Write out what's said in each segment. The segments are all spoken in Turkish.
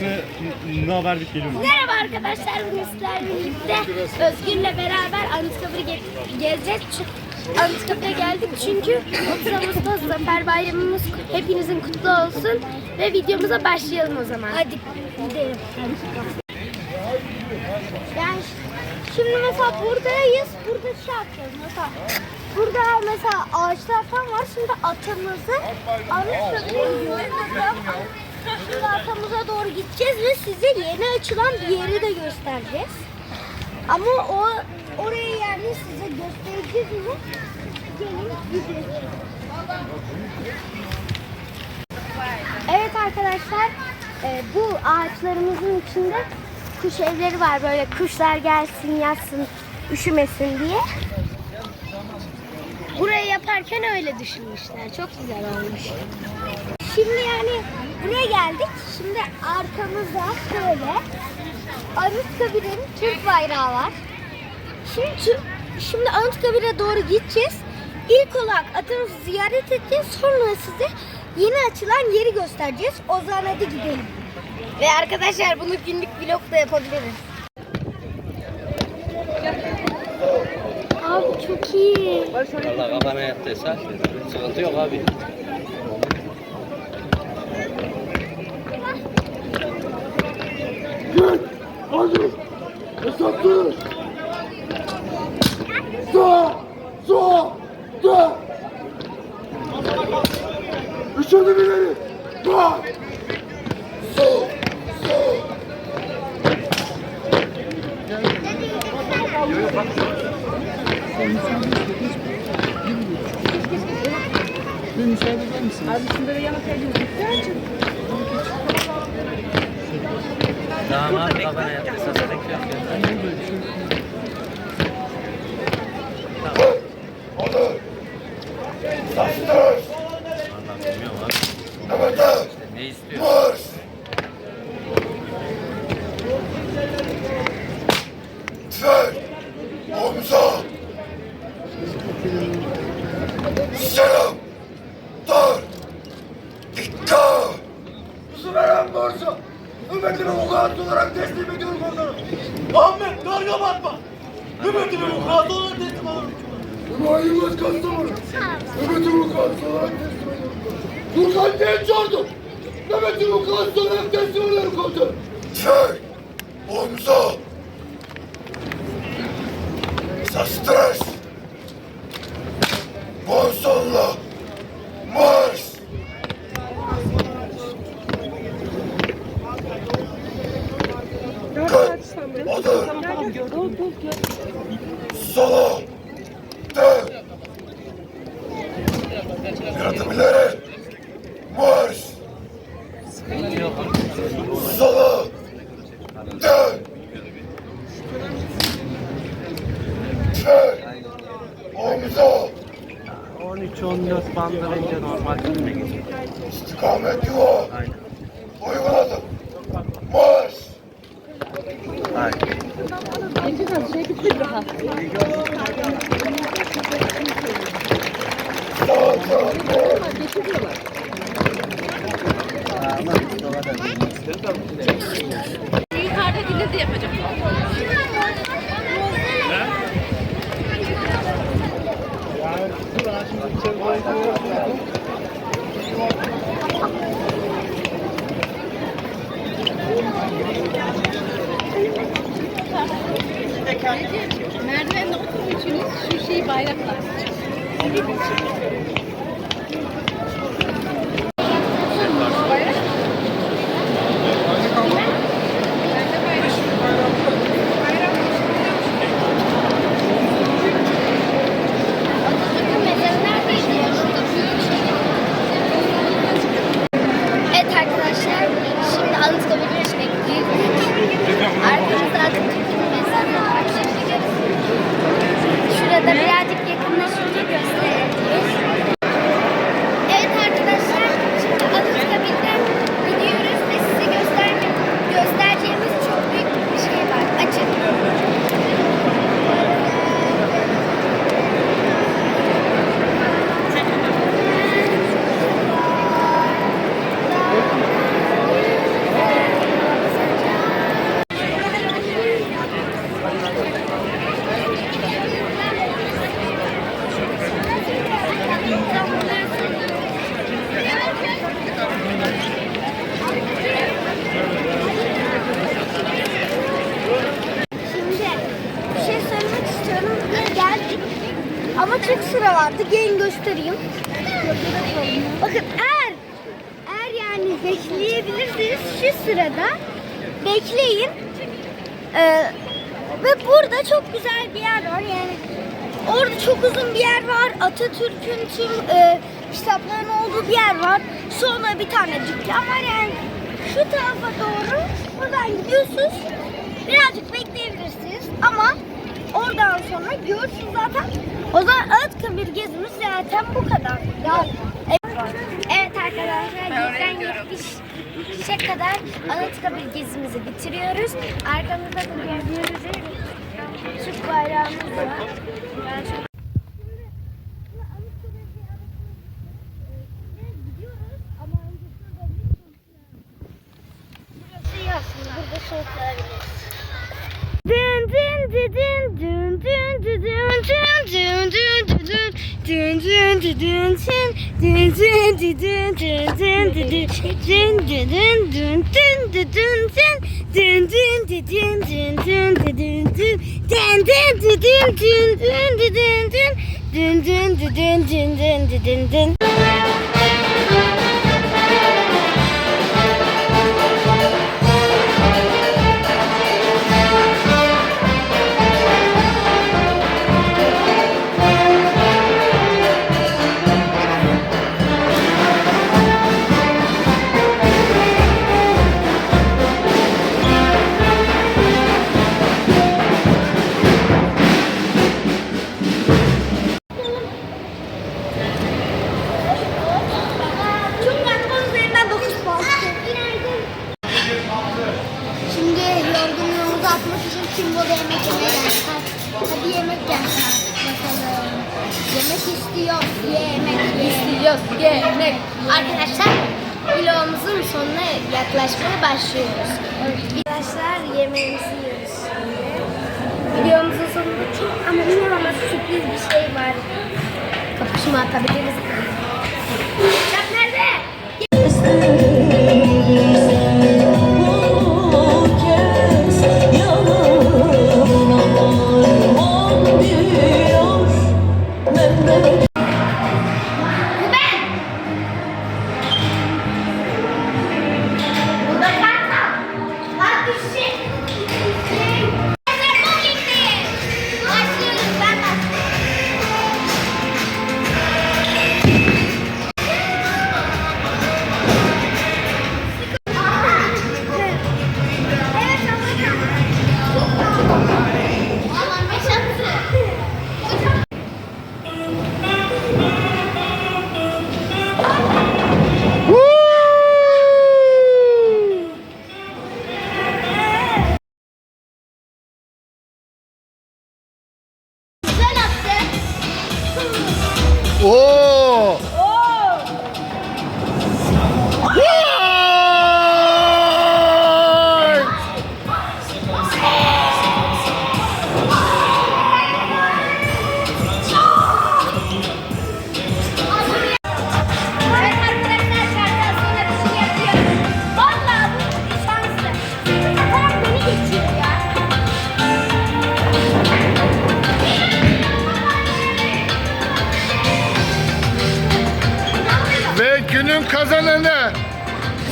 Burası ne haber bit geliyor? Merhaba arkadaşlar, bugün sizlerle birlikte Özgür'le beraber Anıtkabir'i ge- gezeceğiz. Anıtkabir'e geldik çünkü 30 Ağustos Zafer Bayramımız hepinizin kutlu olsun ve videomuza başlayalım o zaman. Hadi gidelim. Yani şimdi mesela buradayız, burada şey yapacağız mesela. Burada mesela ağaçlar falan var. Şimdi atımızı Anıtkabir'e gidiyoruz. Şimdi atamıza doğru gideceğiz ve size yeni açılan bir yeri de göstereceğiz. Ama o orayı yani size göstereceğiz mi? Gelin gidelim. Evet arkadaşlar, e, bu ağaçlarımızın içinde kuş evleri var. Böyle kuşlar gelsin, yatsın, üşümesin diye. Burayı yaparken öyle düşünmüşler. Çok güzel olmuş. Şimdi yani buraya geldik. Şimdi arkamızda şöyle Anıtkabir'in Türk bayrağı var. Şimdi şimdi Anıtkabir'e doğru gideceğiz. İlk olarak atımızı ziyaret edeceğiz. Sonra size yeni açılan yeri göstereceğiz. O zaman hadi gidelim. Ve arkadaşlar bunu günlük vlog da yapabiliriz. Abi çok iyi. Valla kafana yattıysa sıkıntı yok abi. Hadi. Hesaplıyoruz. Sağ. Sağ. Sağ. Üç adım ileri. Bak. Sol. Sol. Tamam abi kafana yattıysa sıkıntı yok. ya. Bilmiyorum abi. Nöbete. Ne istiyor? Marş. Tüfek. Omza. Selam. Dar. Dikkat. Bizi veren varsa Ümmetine vukuat olarak teslim ediyorum onları. Ahmet karga batma. Ümmetine vukuatı olarak teslim alırım. Mümayyiz Kastamonu. Ümmetine vukuat olarak teslim ediyorum. Durkan diye çağırdım. Ümmetine vukuat olarak teslim ediyorum komutanım. Çek. Omza. Sastres. Bonsolla. Marş. Kaç. Odur. Sola. 13-14 bandı bence normal gitme gidiyor. İstikamet yuva. Aynen. Uyguladım. Marş. Aynen. Sağ sağ Getiriyorlar. Ama dolar da Yukarıda gidildi yapacak. Yeah. bekleyebilirsiniz şu sırada. Bekleyin. Ee, ve burada çok güzel bir yer var. Yani orada çok uzun bir yer var. Atatürk'ün tüm e, kitapların olduğu bir yer var. Sonra bir tane dükkan var. Yani şu tarafa doğru buradan gidiyorsunuz. Birazcık bekleyebilirsiniz ama oradan sonra görürsünüz zaten. O zaman Anıtkabir gezimiz zaten bu kadar. Ya, 15'e kadar Anıtkabir gezimizi bitiriyoruz. Arkamızda da gördüğünüz gibi Türk bayrağımız var. dün dün dün dün dün dün dün dün continuar, tá beleza?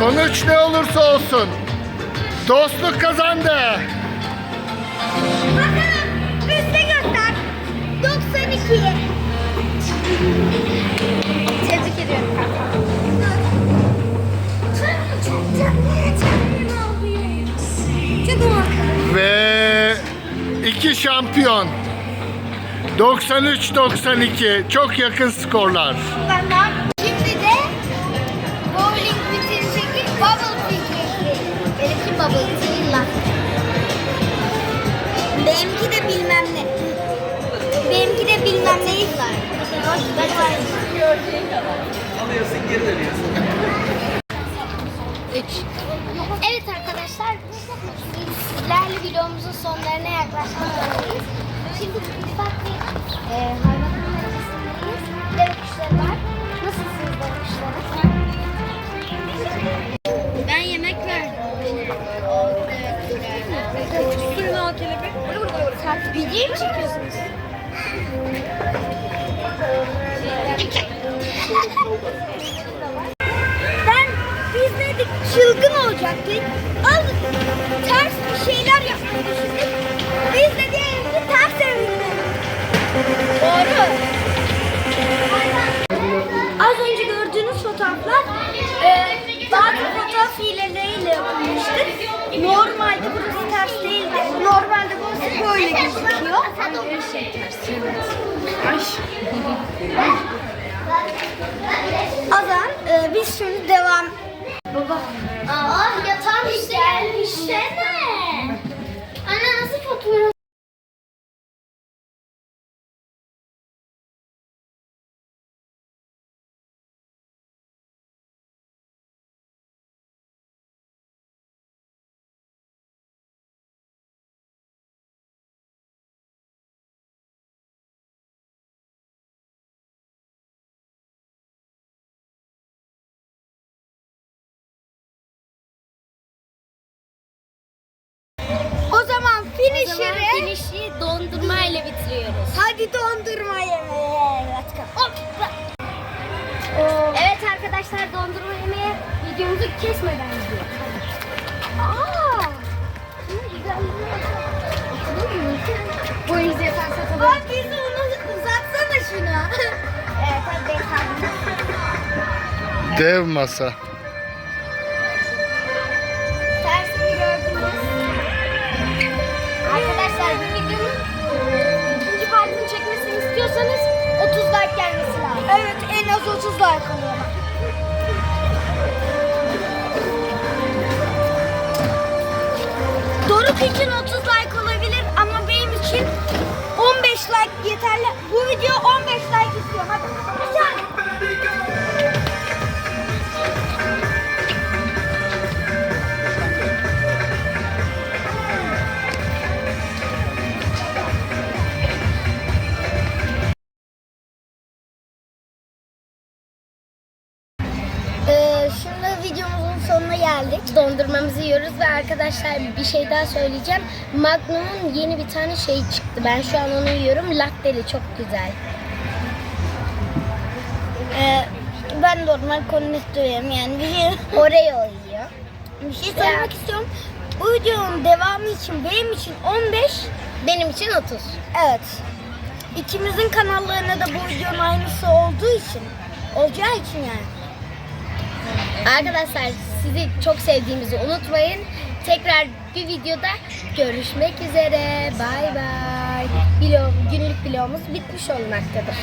Sonuç ne olursa olsun dostluk kazandı. Bakalım üste göster. 92. Tebrik ediyorum. Ve iki şampiyon. 93-92 çok yakın skorlar. Ben ne? Abdullah. Benimki de bilmem ne. Benimki de bilmem ne. Alıyorsun geri dönüyorsun. Evet arkadaşlar sizlerle videomuzun sonlarına yaklaşmak zorundayız. Şimdi ufak bir e, Video mu çekiyorsunuz? ben biz dedik çılgın olacaktık. Al ters bir şeyler yapmayı düşündük. Biz de ters evindeyiz. Doğru. Az önce gördüğünüz fotoğraflar e, bazı fotoğraf hileleriyle yapılmıştı. Normalde burası ters değildi. Normalde burası böyle gözüküyor. Azan e, biz şimdi devam. Finish'i Finişi dondurma ile bitiriyoruz. Hadi dondurma yemeğe. Let's go. Hop. Evet arkadaşlar dondurma yemeye videomuzu kesmeden gidiyoruz. Aa. Bu yüzden sen satalım. Bak bizi onu uzatsana şunu. evet hadi bakalım. Dev masa. İstiyorsanız 30 like gelmesi lazım. Evet en az 30 like alıyor. Doruk için 30 like olabilir ama benim için 15 like yeterli. Bu video 15 like istiyorum. Hadi. Dondurmamızı yiyoruz ve arkadaşlar bir şey daha söyleyeceğim. Magnum'un yeni bir tane şey çıktı. Ben şu an onu yiyorum. Latte'li çok güzel. Ee, ben normal konuşturuyorum yani bir şey, Oreo yiyor. bir şey söylemek istiyorum. Bu videonun devamı için benim için 15, Benim için 30. evet. İkimizin kanallarına da bu videonun aynısı olduğu için, olacağı için yani. Arkadaşlar sizi çok sevdiğimizi unutmayın. Tekrar bir videoda görüşmek üzere. Bay bay. Vlog, günlük vlogumuz bitmiş olmaktadır.